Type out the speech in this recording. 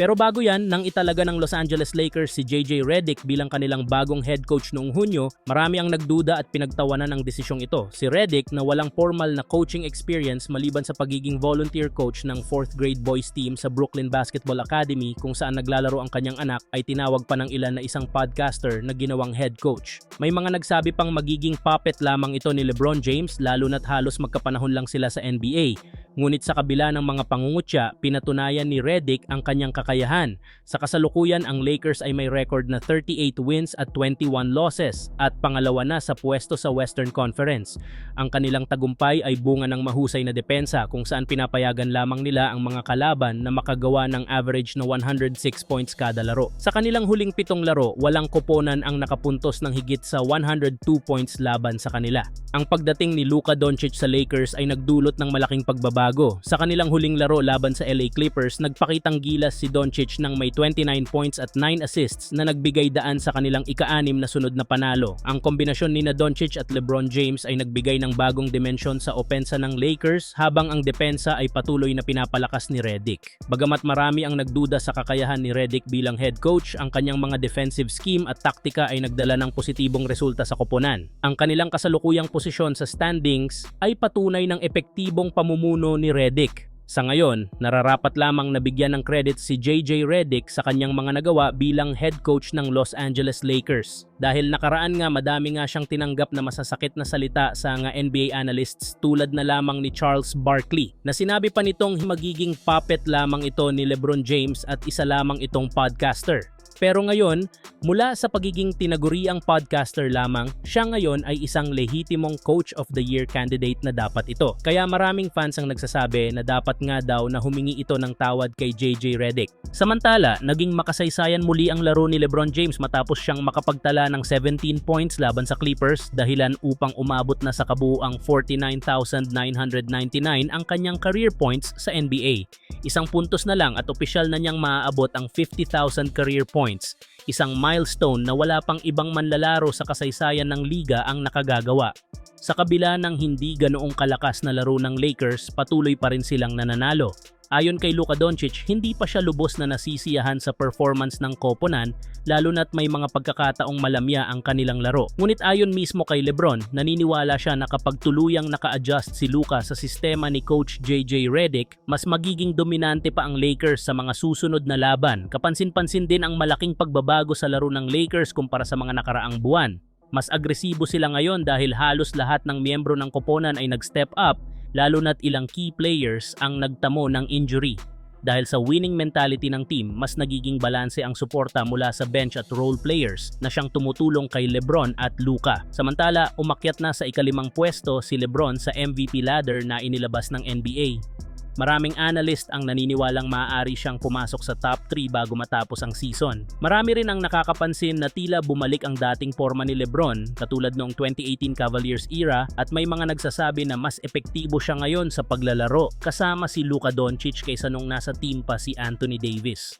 Pero bago yan, nang italaga ng Los Angeles Lakers si JJ Redick bilang kanilang bagong head coach noong Hunyo, marami ang nagduda at pinagtawanan ng desisyong ito. Si Redick na walang formal na coaching experience maliban sa pagiging volunteer coach ng 4th grade boys team sa Brooklyn Basketball Academy kung saan naglalaro ang kanyang anak ay tinawag pa ng ilan na isang podcaster na ginawang head coach. May mga nagsabi pang magiging puppet lamang ito ni LeBron James lalo na't halos magkapanahon lang sila sa NBA. Ngunit sa kabila ng mga pangungutya, pinatunayan ni Redick ang kanyang kakayahan. Sa kasalukuyan, ang Lakers ay may record na 38 wins at 21 losses at pangalawa na sa pwesto sa Western Conference. Ang kanilang tagumpay ay bunga ng mahusay na depensa kung saan pinapayagan lamang nila ang mga kalaban na makagawa ng average na 106 points kada laro. Sa kanilang huling pitong laro, walang koponan ang nakapuntos ng higit sa 102 points laban sa kanila. Ang pagdating ni Luka Doncic sa Lakers ay nagdulot ng malaking pagbabago. Sa kanilang huling laro laban sa LA Clippers, nagpakitang gilas si Doncic ng may 29 points at 9 assists na nagbigay daan sa kanilang ika-anim na sunod na panalo. Ang kombinasyon ni na Doncic at LeBron James ay nagbigay ng bagong dimensyon sa opensa ng Lakers habang ang depensa ay patuloy na pinapalakas ni Redick. Bagamat marami ang nagduda sa kakayahan ni Redick bilang head coach, ang kanyang mga defensive scheme at taktika ay nagdala ng positibong resulta sa koponan. Ang kanilang kasalukuyang posisyon sa standings ay patunay ng epektibong pamumuno ni Redick. Sa ngayon, nararapat lamang nabigyan ng credit si JJ Redick sa kanyang mga nagawa bilang head coach ng Los Angeles Lakers. Dahil nakaraan nga madami nga siyang tinanggap na masasakit na salita sa nga NBA analysts tulad na lamang ni Charles Barkley na sinabi pa nitong magiging puppet lamang ito ni LeBron James at isa lamang itong podcaster. Pero ngayon, mula sa pagiging tinaguriang podcaster lamang, siya ngayon ay isang lehitimong Coach of the Year candidate na dapat ito. Kaya maraming fans ang nagsasabi na dapat nga daw na humingi ito ng tawad kay JJ Redick. Samantala, naging makasaysayan muli ang laro ni LeBron James matapos siyang makapagtala ng 17 points laban sa Clippers dahilan upang umabot na sa kabuuang 49,999 ang kanyang career points sa NBA. Isang puntos na lang at opisyal na niyang maaabot ang 50,000 career points, isang milestone na wala pang ibang manlalaro sa kasaysayan ng liga ang nakagagawa. Sa kabila ng hindi ganoong kalakas na laro ng Lakers, patuloy pa rin silang nananalo. Ayon kay Luka Doncic, hindi pa siya lubos na nasisiyahan sa performance ng koponan lalo na't may mga pagkakataong malamya ang kanilang laro. Ngunit ayon mismo kay Lebron, naniniwala siya na kapag tuluyang naka-adjust si Luka sa sistema ni Coach JJ Redick, mas magiging dominante pa ang Lakers sa mga susunod na laban. Kapansin-pansin din ang malaking pagbabago sa laro ng Lakers kumpara sa mga nakaraang buwan. Mas agresibo sila ngayon dahil halos lahat ng miyembro ng koponan ay nag-step up lalo na't ilang key players ang nagtamo ng injury. Dahil sa winning mentality ng team, mas nagiging balanse ang suporta mula sa bench at role players na siyang tumutulong kay Lebron at Luka. Samantala, umakyat na sa ikalimang pwesto si Lebron sa MVP ladder na inilabas ng NBA. Maraming analyst ang naniniwalang maaari siyang pumasok sa top 3 bago matapos ang season. Marami rin ang nakakapansin na tila bumalik ang dating forma ni Lebron katulad noong 2018 Cavaliers era at may mga nagsasabi na mas epektibo siya ngayon sa paglalaro kasama si Luka Doncic kaysa nung nasa team pa si Anthony Davis.